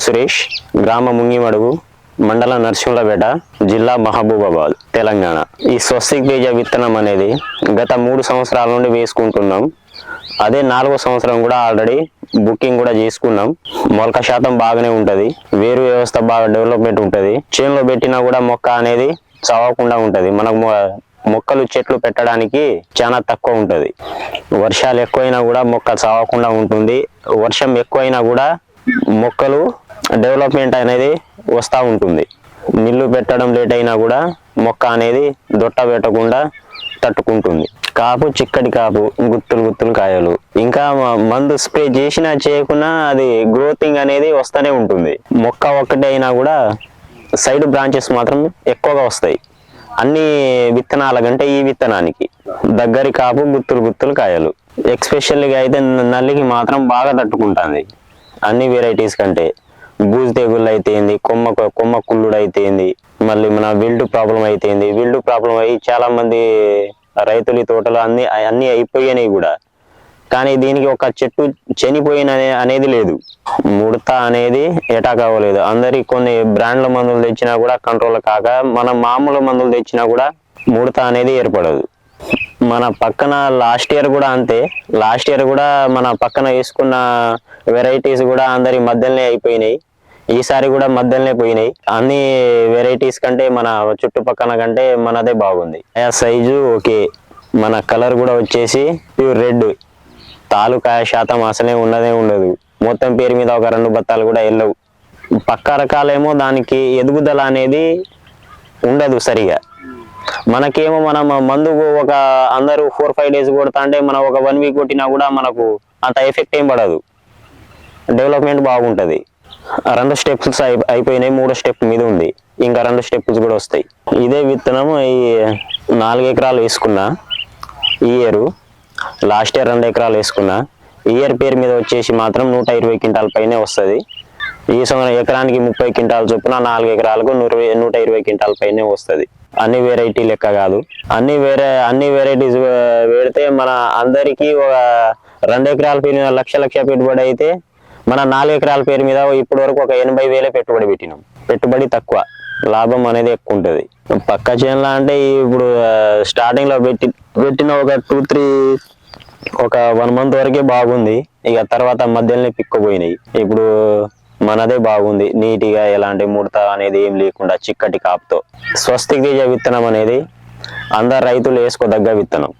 సురేష్ గ్రామ ముంగిమడుగు మండల నరసింహపేట జిల్లా మహబూబాబాద్ తెలంగాణ. ఈ స్వస్తిక్ బీజ విత్తనం అనేది గత మూడు సంవత్సరాల నుండి వేసుకుంటున్నాం. అదే నాలుగో సంవత్సరం కూడా ఆల్రెడీ బుకింగ్ కూడా చేసుకున్నాం. మొలక శాతం బాగానే ఉంటుంది. వేరు వ్యవస్థ బాగా డెవలప్మెంట్ ఉంటుంది. చేనులో పెట్టినా కూడా మొక్క అనేది చవకుండా ఉంటుంది. మనకు మొ- మొక్కలు చెట్లు పెట్టడానికి చాలా తక్కువ ఉంటుంది. వర్షాలు ఎక్కువైనా కూడా మొక్క చావకుండా ఉంటుంది. వర్షం ఎక్కువైనా కూడా మొక్కలు డెవలప్మెంట్ అనేది వస్తూ ఉంటుంది. నీళ్ళు పెట్టడం లేట్ అయినా కూడా మొక్క అనేది దొట్ట పెట్టకుండా తట్టుకుంటుంది. కాపు చిక్కటి కాపు గుత్తులు గుత్తులు కాయలు. ఇంకా మందు స్ప్రే చేసినా చేయకున్నా అది గ్రోతింగ్ అనేది వస్తూనే ఉంటుంది. మొక్క ఒక్కటే అయినా కూడా సైడ్ బ్రాంచెస్ మాత్రం ఎక్కువగా వస్తాయి. అన్ని విత్తనాల కంటే ఈ విత్తనానికి. దగ్గరి కాపు గుత్తులు గుత్తులు కాయలు. ఎక్స్పెషల్గా అయితే నల్లికి మాత్రం బాగా తట్టుకుంటుంది. అన్ని వెరైటీస్ కంటే. బూజు తెగుళ్ళు అయితేంది కొమ్మ కొమ్మ కుళ్ళుడు అయితేంది మళ్ళీ మన విల్డ్ ప్రాబ్లం అయితేంది విల్డ్ ప్రాబ్లం అయ్యి చాలా మంది రైతుల తోటలు అన్ని అన్ని అయిపోయినాయి కూడా. కానీ దీనికి ఒక చెట్టు చనిపోయిన అనేది లేదు. ముడత అనేది ఎటాక్ అవ్వలేదు అందరికి కొన్ని బ్రాండ్ల మందులు తెచ్చినా కూడా కంట్రోల్ కాక మన మామూలు మందులు తెచ్చినా కూడా ముడత అనేది ఏర్పడదు. మన పక్కన లాస్ట్ ఇయర్ కూడా అంతే. లాస్ట్ ఇయర్ కూడా మన పక్కన వేసుకున్న వెరైటీస్ కూడా అందరి మధ్యలోనే అయిపోయినాయి. ఈసారి కూడా మధ్యలోనే పోయినాయి. అన్ని వెరైటీస్ కంటే మన చుట్టుపక్కల కంటే మనదే బాగుంది. ఆ సైజు ఓకే. మన కలర్ కూడా వచ్చేసి ప్యూర్ రెడ్ తాలూకాయ శాతం అసలే ఉన్నదే ఉండదు. మొత్తం పేరు మీద ఒక రెండు బత్తాలు కూడా వెళ్ళవు. పక్క రకాలేమో దానికి ఎదుగుదల అనేది ఉండదు సరిగా. మనకేమో మనం మందు ఒక అందరూ ఫోర్ ఫైవ్ డేస్ కొడతా అంటే మనం ఒక వన్ వీక్ కొట్టినా కూడా మనకు అంత ఎఫెక్ట్ ఏం పడదు. డెవలప్మెంట్ బాగుంటుంది. రెండు స్టెప్స్ అయిపోయినాయి మూడో స్టెప్ మీద ఉంది. ఇంకా రెండు స్టెప్స్ కూడా వస్తాయి. ఇదే విత్తనం ఈ నాలుగు ఎకరాలు వేసుకున్నా. ఈ ఇయర్ లాస్ట్ ఇయర్ రెండు ఎకరాలు వేసుకున్నా. ఈ ఇయర్ పేరు మీద వచ్చేసి మాత్రం నూట ఇరవై క్వింటాల పైనే వస్తుంది. ఈ సంవత్సరం ఎకరానికి ముప్పై క్వింటాల చొప్పున నాలుగు ఎకరాలకు నూట నూట ఇరవై క్వింటాల పైనే వస్తుంది. అన్ని వెరైటీ లెక్క కాదు. అన్ని వేరే అన్ని వెరైటీస్ పెడితే మన అందరికీ ఒక రెండు ఎకరాల పేరు లక్ష లక్ష పెట్టుబడి అయితే మన నాలుగు ఎకరాల పేరు మీద ఇప్పటి వరకు ఒక ఎనభై వేలే పెట్టుబడి పెట్టినాం. పెట్టుబడి తక్కువ. లాభం అనేది ఎక్కువ ఉంటుంది. పక్క చేనులా అంటే ఇప్పుడు స్టార్టింగ్లో పెట్టి పెట్టిన ఒక టూ త్రీ ఒక వన్ మంత్ వరకే బాగుంది. ఇక తర్వాత మధ్యలోనే పిక్కుపోయినాయి. ఇప్పుడు మనదే బాగుంది. నీట్గా ఎలాంటి ముడత అనేది ఏం లేకుండా చిక్కటి కాపుతో. స్వస్తికి విత్తనం అనేది అందరు రైతులు వేసుకోదగ్గ విత్తనం.